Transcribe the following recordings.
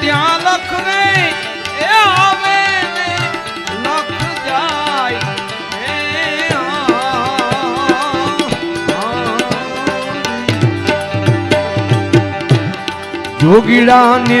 ત્યાં લખ રે એ આવે ને. જોગીડા ને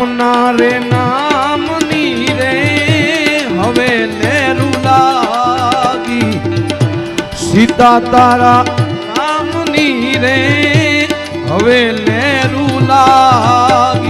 રામ ના રે નામની રે, હવે નેરું લાગી. સીતા તારા રામની રે, હવે નેરું લાગી.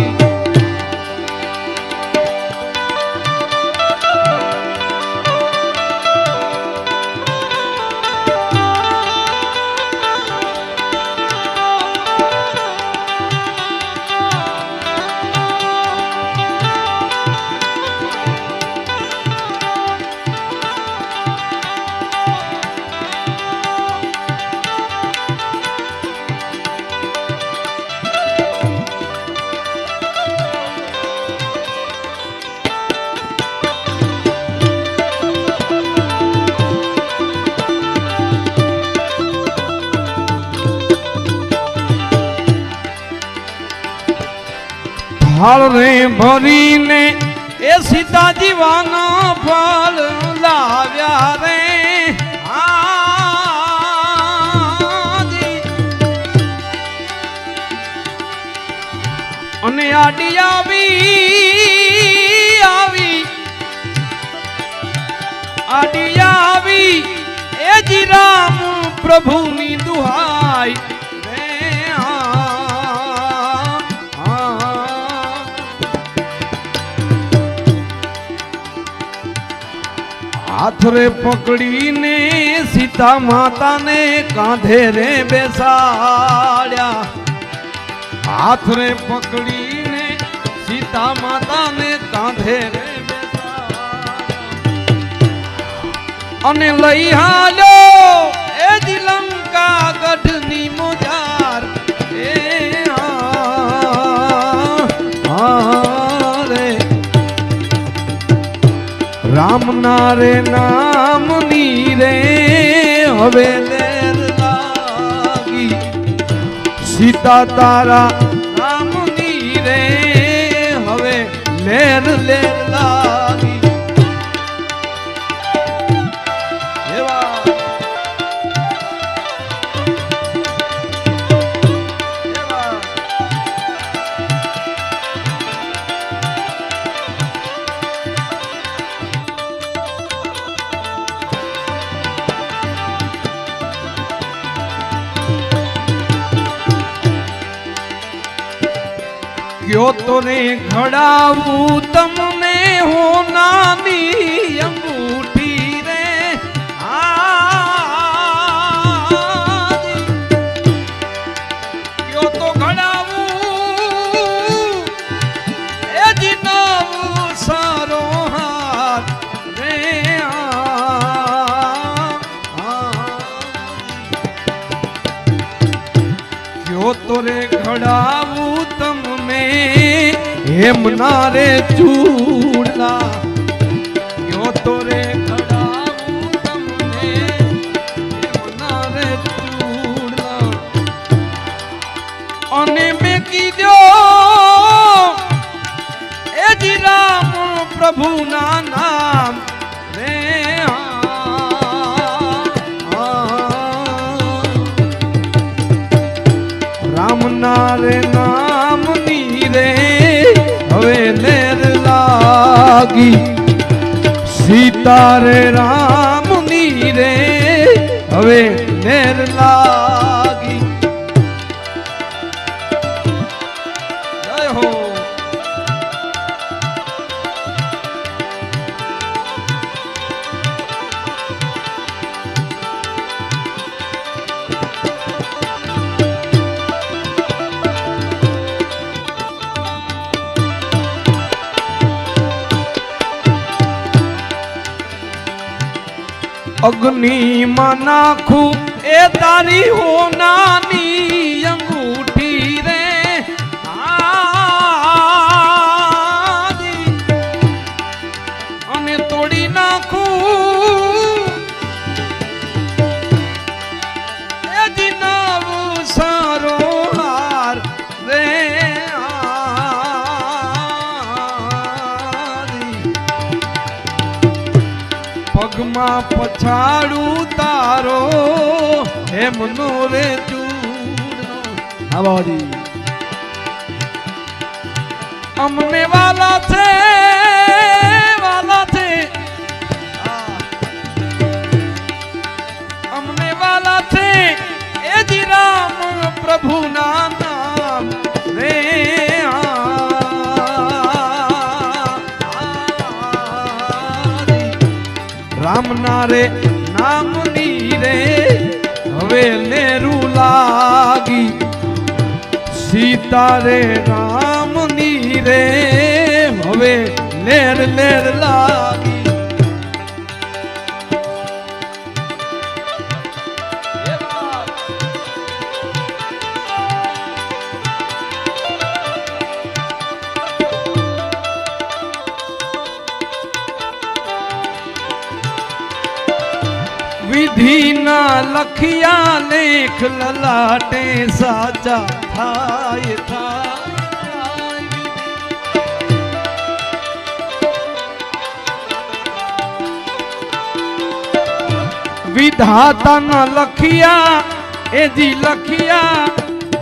ફળ રે ભરીને એ સીતાજી વાનો ફળ લાવ્યા રે. અને આડી આવી આવી. આડી આવી, એ જી રામ પ્રભુની દુહાઈ. હાથ રે પકડીને સીતા માતાને કાંધે રે બેસાડ્યા. હાથરે પકડીને સીતા માતાને કાંધે રે અને લઈ હાલ્યો રામ ના રે નામની રે હવે લાગી. સીતા તારા નામની રે હવે લેર લેર કયો તો રે ઘડાવું તમને હો નાની હેમ ના રે ચૂડલા યો તો રે ઘડાવું તમને? હેમ ના રે ચૂડલા અને મેં કીધો, એ જી રામ પ્રભુ ના નામ. રામ ના રે લાગી. સીતા રે રામની રે. હવે લેર લાગી. અગ્નિમાં નાખું. એ તારી હોનાની પગમાં પછાડું તારો હેમનો રે ચૂડ અમને વાલા છે વાલા છે, એ જી રામ પ્રભુના રામના રે નામની રે. હવે નેરું લાગી. સીતા રે રામની રે હવે લેર લેર લાગી. વિધિના લખિયા લેખ લલાટે સાચા થાય થાય. વિધાતાના લખિયા, એજી લખિયા,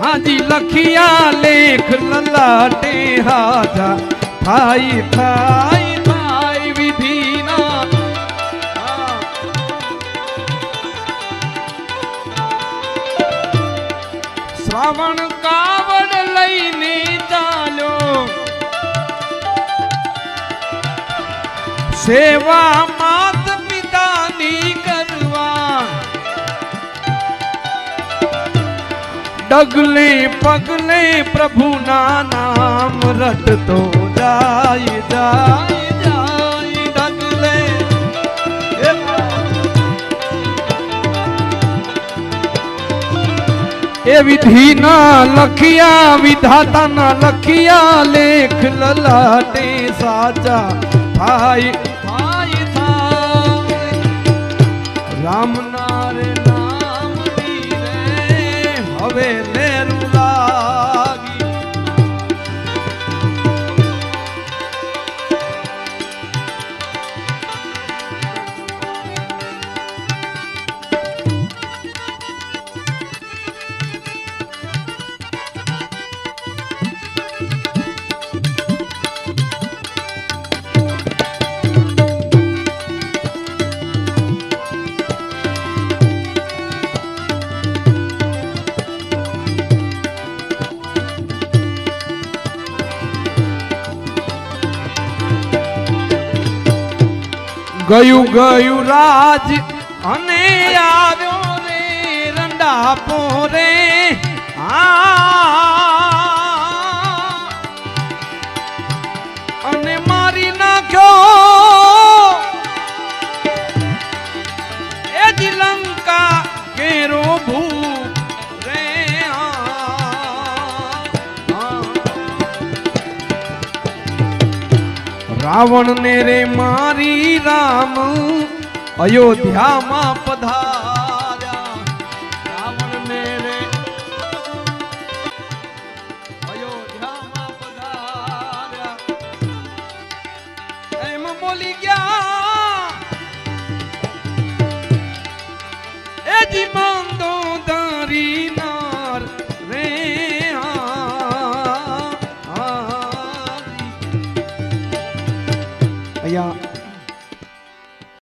હાજી લખિયા લેખ લલાટે હાજા થાય થાય. શ્રાવણ કાવડ લઈને ચાલ્યો. સેવા માત પિતાની કરવા. ડગલે પગલે પ્રભુના નામ રટતો જાય જાય. એ વિધિના લખિયા વિધાતાના લખિયા, લેખ લલાટે સાચા ભાઈ ભાઈ રામ રામના રે નામ હવે ગયું ગયું રાજ. અને આવ્યો રે રંડા પોરે. અને રાવણ ને રે મારી રામ અયોધ્યામાં પધાર્યા. બોલી ગયા